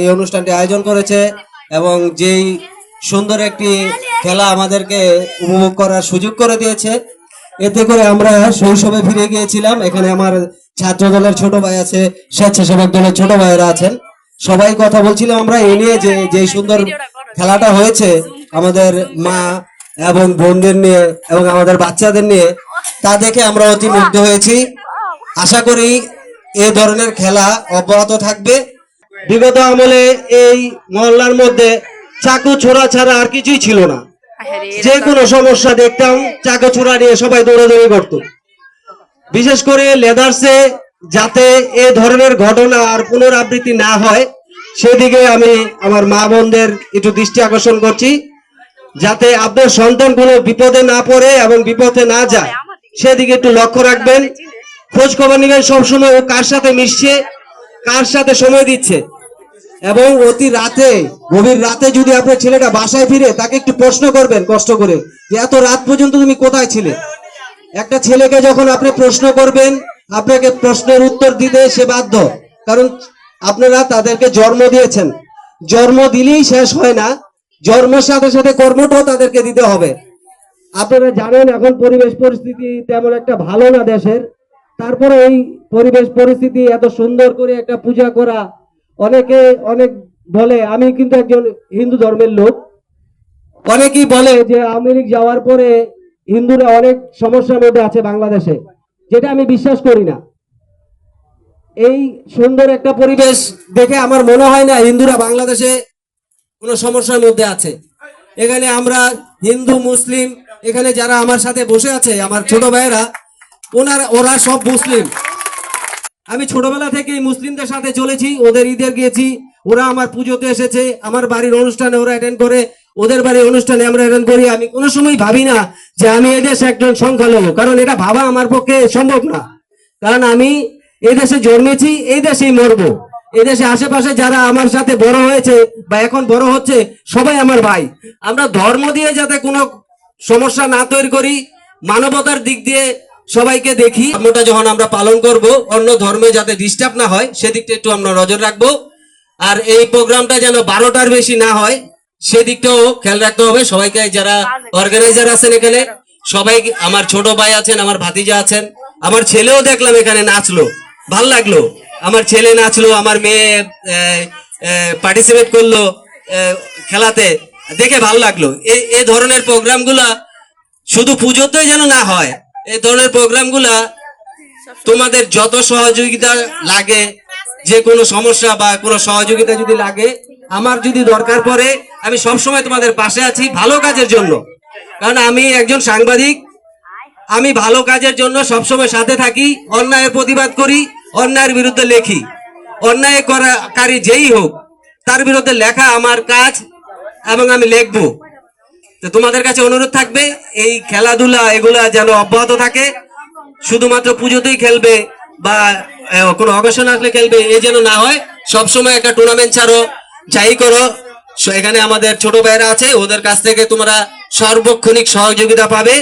এই অনুষ্ঠানটি আয়োজন করেছে এবং যেই সুন্দর একটি খেলা আমাদেরকে উপভোগ করার সুযোগ করে দিয়েছে। এতে করে আমরা শৈশবে ফিরে গিয়েছিলাম। এখানে আমার ছাত্র দলের ছোট ভাই আছে, স্বেচ্ছাসেবক দলের ছোট ভাইয়েরা আছেন। সবাই কথা বলছিলাম আমরা এই নিয়ে যে যে সুন্দর খেলাটা হয়েছে আমাদের মা এবং বোনদের নিয়ে এবং আমাদের বাচ্চাদের নিয়ে, তা দেখে আমরা অতি মুগ্ধ হয়েছি। আশা করি এ ধরনের খেলা অব্যাহত থাকবে। বিগত আমলে এই মহল্লার মধ্যে চাকু ছোড়া ছাড়া আর কিছুই ছিল না। যে কোনো সমস্যা দেখতাম চাকু ছোড়া নিয়ে সবাই দৌড়াদৌড়ি করত। বিশেষ করে লেদার্সে যাতে এ ধরনের ঘটনা আর পুনরাবৃত্তি না হয় সেদিকে আমি আমার মা বোনদের একটু দৃষ্টি আকর্ষণ করছি যাতে আপনার সন্তানগুলো বিপদে না পড়ে এবং বিপদে না যায় সেদিকে একটু লক্ষ্য রাখবেন। খোঁজ খবর নেবেন সবসময় ও কার সাথে মিশছে কার সাথে সময় দিচ্ছে। এবং অতি রাতে, গভীর রাতে যদি আপনার ছেলেটা বাসায় ফিরে, তাকে একটু প্রশ্ন করবেন কষ্ট করে যে, এত রাত পর্যন্ত তুমি কোথায় ছিলে? একটা ছেলেকে যখন আপনি প্রশ্ন করবেন, আপনাকে প্রশ্নের উত্তর দিতে সে বাধ্য। কারণ আপনারা তাদেরকে জন্ম দিয়েছেন। জন্ম দিলেই শেষ হয় না। জন্মের সাথে সাথে কর্মটাও তাদেরকে দিতে হবে। আপনারা জানেন, এখন পরিবেশ পরিস্থিতি তেমন একটা ভালো না দেশের। তারপরে এই পরিবেশ পরিস্থিতি, এত সুন্দর করে একটা পূজা করা অনেকে অনেক বলে, আমি কিন্তু একজন হিন্দু ধর্মের লোক। অনেকেই বলে যে আওয়ামী লীগ যাওয়ার পরে হিন্দুরা অনেক সমস্যার মধ্যে আছে বাংলাদেশে, যেটা আমি বিশ্বাস করি না। এই সুন্দর একটা পরিবেশ দেখে আমার মনে হয় না হিন্দুরা বাংলাদেশে কোনো সমস্যার মধ্যে আছে। এখানে আমরা হিন্দু, মুসলিম, এখানে যারা আমার সাথে বসে আছে, আমার ছোট ভাইয়েরা, ওনারা, ওরা সব মুসলিম। আমি ছোটবেলা থেকেই মুসলিমদের সাথে চলেছি, ওদের ঈদের গিয়েছি, ওরা আমার পুজোতে এসেছে, আমার বাড়ির অনুষ্ঠানে ওরা অ্যাটেন্ড করে, ওদের বাড়ির অনুষ্ঠানে আমরা অ্যাটেন্ড করি। আমি কোনো সময় ভাবি না যে আমি এদেশে একজন সংখ্যালঘু, কারণ এটা ভাবা আমার পক্ষে সম্ভব না। কারণ আমি এই দেশে জন্মেছি, এই দেশেই মরবো। এই দেশে আশেপাশে যারা আমার সাথে বড় হয়েছে বা এখন বড় হচ্ছে, সবাই আমার ভাই। আমরা ধর্ম দিয়ে যাতে কোনো সমস্যা না তৈরি করি, মানবতার দিক দিয়ে সবাইকে দেখি। ধর্মটা যখন আমরা পালন করব, অন্য ধর্মে যাতে ডিস্টার্ব না হয়, সেদিকটা একটু আমরা নজর রাখব। আর এই প্রোগ্রামটা যেন বারোটার বেশি না হয়, সেদিকটাও খেয়াল রাখতে হবে। সবাইকে যারা অর্গানাইজার আছেন এখানে, সবাই আমার ছোট ভাই আছেন, আমার ভাতিজা আছেন, আমার ছেলেও দেখলাম এখানে নাচলো। ভালো লাগল। আমার ছেলে নাচলো, আমার মেয়ে পার্টিসিপেট করল খেলাতে। দেখে ভালো লাগল। এই ধরনের প্রোগ্রামগুলা শুধু পুজোতেই যেন না হয় এই ধরনের প্রোগ্রামগুলা তোমাদের যত সহযোগিতা লাগে, যে কোনো সমস্যা বা কোনো সহযোগিতা যদি লাগে, আমার যদি দরকার পড়ে, আমি সবসময় তোমাদের পাশে আছি ভালো কাজের জন্য। কারণ আমি একজন সাংবাদিক, আমি ভালো কাজের জন্য সবসময় সাথে থাকি, অন্যায়ের প্রতিবাদ করি, অন্যায়ের বিরুদ্ধে লেখি। অন্যায় করা করাকারী যেই হোক, তার বিরুদ্ধে লেখা আমার কাজ এবং আমি লিখব। তো তোমাদের কাছে অনুরোধ থাকবে, এই খেলাধুলা এগুলা যেন অব্যাহত থাকে। শুধুমাত্র পুজোতেই খেলবে বা কোনো অকেশন আসলে খেলবে, এ যেন না হয়। সবসময় একটা টুর্নামেন্ট ছাড়ো, যাই করো। এখানে আমাদের ছোট ভাইরা আছে, ওদের কাছ থেকে তোমরা সার্বক্ষণিক সহযোগিতা পাবে।